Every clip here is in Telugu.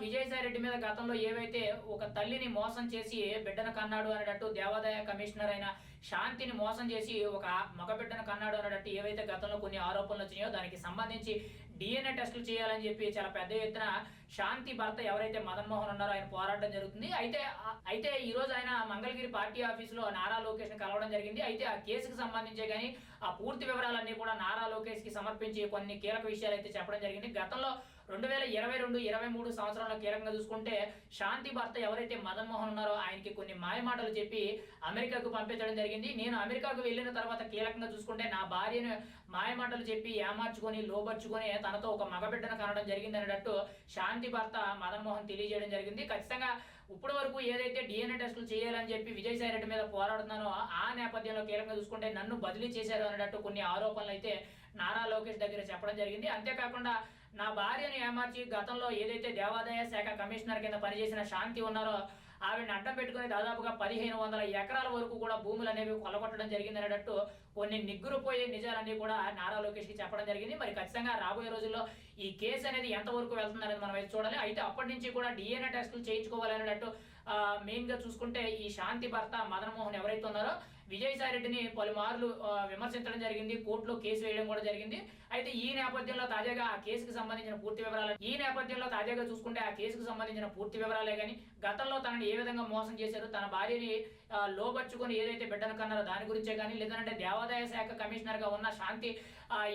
విజయసాయి రెడ్డి మీద గతంలో ఏవైతే ఒక తల్లిని మోసం చేసి బిడ్డను కన్నాడు అనేటట్టు దేవాదాయ కమిషనర్ అయిన శాంతిని మోసం చేసి ఒక మగబిడ్డను కన్నాడు అనేటట్టు ఏవైతే గతంలో కొన్ని ఆరోపణలు వచ్చినాయో దానికి సంబంధించి డిఎన్ఏ టెస్టులు చేయాలని చెప్పి చాలా పెద్ద ఎత్తున శాంతి భర్త ఎవరైతే మదన్మోహన్ ఉన్నారో ఆయన పోరాటం జరుగుతుంది. అయితే అయితే ఈ రోజు ఆయన మంగళగిరి పార్టీ ఆఫీసులో నారా లోకేష్ని కలవడం జరిగింది. అయితే ఆ కేసుకు సంబంధించే కానీ ఆ పూర్తి వివరాలన్నీ కూడా నారా లోకేష్కి సమర్పించి కొన్ని కీలక విషయాలు అయితే చెప్పడం జరిగింది. గతంలో రెండు వేల ఇరవై రెండు ఇరవై మూడు సంవత్సరంలో కీలకంగా చూసుకుంటే శాంతి భర్త ఎవరైతే మదన్ మోహన్ ఉన్నారో ఆయనకి కొన్ని మాయమాటలు చెప్పి అమెరికాకు పంపించడం జరిగింది. నేను అమెరికాకు వెళ్ళిన తర్వాత కీలకంగా చూసుకుంటే నా భార్యను మాయమాటలు చెప్పి ఏమార్చుకొని లోబర్చుకొని తనతో ఒక మగబిడ్డను కనడం జరిగింది అనేటట్టు శాంతి భర్త మదన్ మోహన్ తెలియజేయడం జరిగింది. ఖచ్చితంగా ఇప్పటి వరకు ఏదైతే డిఎన్ఏ టెస్టులు చేయాలని చెప్పి విజయసాయి రెడ్డి మీద పోరాడుతున్నానో ఆ నేపథ్యంలో కీలకంగా చూసుకుంటే నన్ను బదిలీ చేశారు అనేటట్టు కొన్ని ఆరోపణలు అయితే నారా లోకేష్ దగ్గర చెప్పడం జరిగింది. అంతేకాకుండా నా భార్యను ఏమార్చి గతంలో ఏదైతే దేవాదాయ శాఖ కమిషనర్ కింద పనిచేసిన శాంతి ఉన్నారో ఆవిడని అడ్డం పెట్టుకుని దాదాపుగా పదిహేను వందల ఎకరాల వరకు కూడా భూములు అనేవి కొలగొట్టడం జరిగింది అనేటట్టు కొన్ని నిగ్గురుపోయే నిజాలన్నీ కూడా నారా లోకేష్కి చెప్పడం జరిగింది. మరి ఖచ్చితంగా రాబోయే రోజుల్లో ఈ కేసు అనేది ఎంతవరకు వెళ్తుంది అనేది మనం అయితే చూడాలి. అయితే అప్పటి నుంచి కూడా డిఎన్ఏ టెస్టులు చేయించుకోవాలి మెయిన్గా చూసుకుంటే ఈ శాంతి భర్త మదనమోహన్ ఎవరైతే ఉన్నారో విజయసాయి రెడ్డిని పలుమార్లు విమర్శించడం జరిగింది కోర్టులో కేసు వేయడం కూడా జరిగింది. అయితే ఈ నేపథ్యంలో తాజాగా ఆ కేసుకు సంబంధించిన పూర్తి వివరాలు ఈ నేపథ్యంలో తాజాగా చూసుకుంటే ఆ కేసుకు సంబంధించిన పూర్తి వివరాలే కానీ గతంలో తనని ఏ విధంగా మోసం చేశారు తన భార్యని ఆ, లోబర్చుకొని ఏదైతే బిడ్డను కన్నారో దాని గురించే కానీ లేదంటే దేవాదాయ శాఖ కమిషనర్గా ఉన్న శాంతి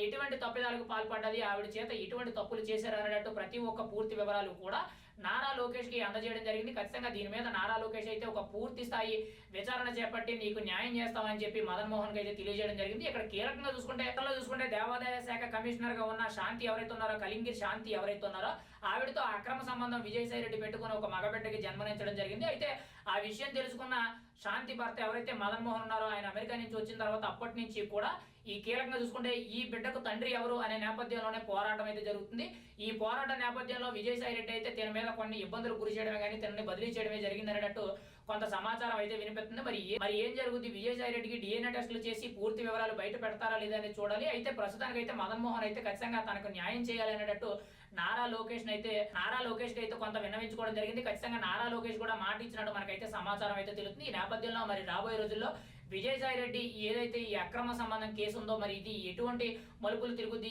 ఎటువంటి తప్పిదాలకు పాల్పడ్డది ఆవిడ చేత ఎటువంటి తప్పులు చేశారు అన్నట్టు ప్రతి ఒక్క పూర్తి వివరాలు కూడా నారా లోకేష్కి అందజేయడం జరిగింది. ఖచ్చితంగా దీని మీద నారా లోకేష్ అయితే ఒక పూర్తి స్థాయి విచారణ చేపట్టి నీకు న్యాయం చేస్తామని చెప్పి మదన్ మోహన్కి అయితే తెలియజేయడం జరిగింది. ఇక్కడ కీలకంగా చూసుకుంటే ఎక్కడ చూసుకుంటే దేవాదాయ శాఖ కమిషనర్గా ఉన్న శాంతి ఎవరైతే ఉన్నారో కలింగిరి శాంతి ఎవరైతే ఉన్నారో ఆవిడతో అక్రమ సంబంధం విజయసాయి రెడ్డి పెట్టుకుని ఒక మగబిడ్డకి జన్మనించడం జరిగింది. అయితే ఆ విషయం తెలుసుకున్న శాంతి భర్త ఎవరైతే మదన్ మోహన్ ఉన్నారో ఆయన అమెరికా నుంచి వచ్చిన తర్వాత అప్పటి నుంచి కూడా ఈ కీలకంగా చూసుకుంటే ఈ బిడ్డకు తండ్రి ఎవరు అనే నేపథ్యంలోనే పోరాటం అయితే జరుగుతుంది. ఈ పోరాట నేపథ్యంలో విజయసాయి రెడ్డి అయితే దీని మీద కొన్ని ఇబ్బందులు గురి చేయడమే కానీ తనని బదిలీ చేయడమే జరిగింది కొంత సమాచారం అయితే వినిపిస్తుంది. మరి మరి ఏం జరుగుతుంది విజయసాయి రెడ్డికి డిఎన్ఏ టెస్టులు చేసి పూర్తి వివరాలు బయట పెడతారా లేదా అనేది చూడాలి. అయితే ప్రస్తుతానికి అయితే మదన్మోహన్ అయితే ఖచ్చితంగా తనకు న్యాయం చేయాలి అనేటట్టు నారా లోకేష్ అయితే నారా లోకేష్ అయితే కొంత విన్నవించుకోవడం జరిగింది. ఖచ్చితంగా నారా లోకేష్ కూడా మాట ఇచ్చినట్టు మనకైతే సమాచారం అయితే తెలుస్తుంది. ఈ నేపథ్యంలో మరి రాబోయే రోజుల్లో విజయసాయి రెడ్డి ఏదైతే ఈ అక్రమ సంబంధం కేసు ఉందో మరి ఇది ఎటువంటి మలుపులు తిరుగుద్ది?